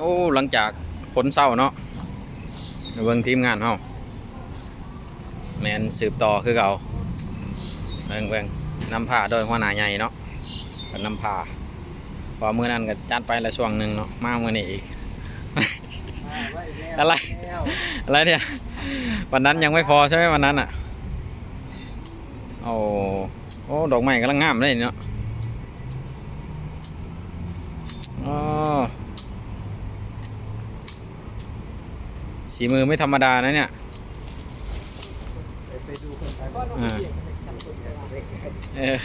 โอ้ หลังจากผลเศร้าเนาะเบิ่งทีมงานเฮาแมนสืบต่อคือเก่าเบิ่งเบิ่งนำพาโดยหัวหน้าใหญ่เนาะเป็นนำพาพอมื้อนั้นก็จัดไปละช่วงหนึ่งเนาะมามื้อนี้อีก อะไร อะไรเนี่ย วันนั้นยังไม่พอใช่ไหมวันนั้นอะ โอ้โอ้ ดอกไม้กำลังงามเลยเนาะอ๋อ สีมือไม่ธรรมดานะเนี่ยไปดูคนไปอ่า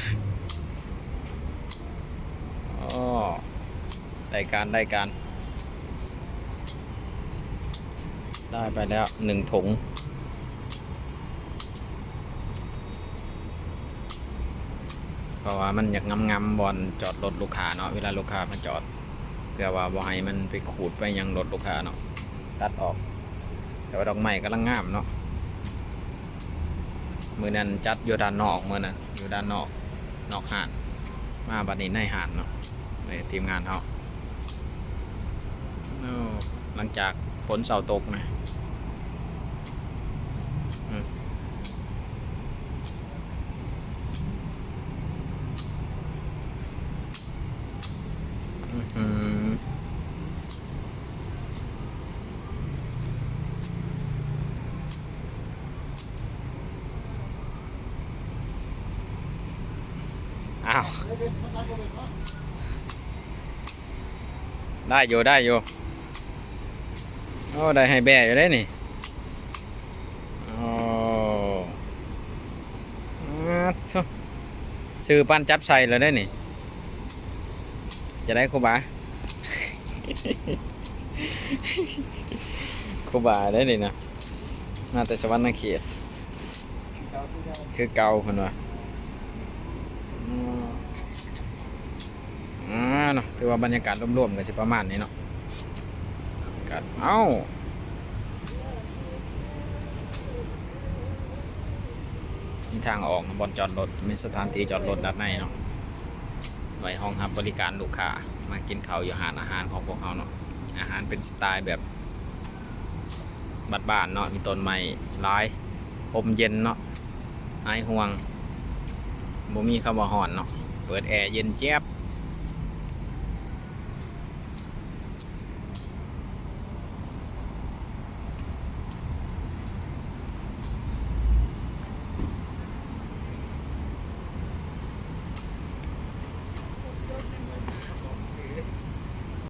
เออได้การได้การ ได้ไปแล้วหนึ่งถุงเพราะว่ามันอยากงำๆบอลจอดรถลูกค้าเนาะเวลาลูกค้ามาจอดเพื่อว่าบ่ให้มันไปขูดไปยังรถลูกค้าเนาะตัดออก แต่ว่าดอกไม้กำลังงามเนาะมือนั้นจัดอยู่ด้านนอกมือนั้นอยู่ด้านนอกนอกหานมาบัดนี้ในหานเนาะในทีมงานเขาหลังจากฝนเสาตกนะอืมอื้อหือ อ้าว ได้อยู่ได้อยู่โอ้ได้ให้แบะอยู่ได้นี่โอ้อาทุซื้อปั้นจับใส่เลยได้นี่ จะได้ครูบาครูบาได้นี่นะน่าแต่สวรรค์เขตคือเก่าคนว่าอืม อ่ือว่าบรรยากาศร่วมๆกันสิประมาณนี้เนาะกัดเอ้าีทางออกบอนจอดรถมีสถานที่จอดรถด้านในเนาะไว้ห้องรับบริการลูกค้ามากินข้าวอยู่หานอาหารของพวกเขาเนาะอาหารเป็นสไตล์แบบบ้านๆเนาะมีต้นไม้ร้ายลมเย็นเนาะไอห่วงบ่มีคำว่าห่อนเนาะเปิดแอร์เย็นเจี๊ยบ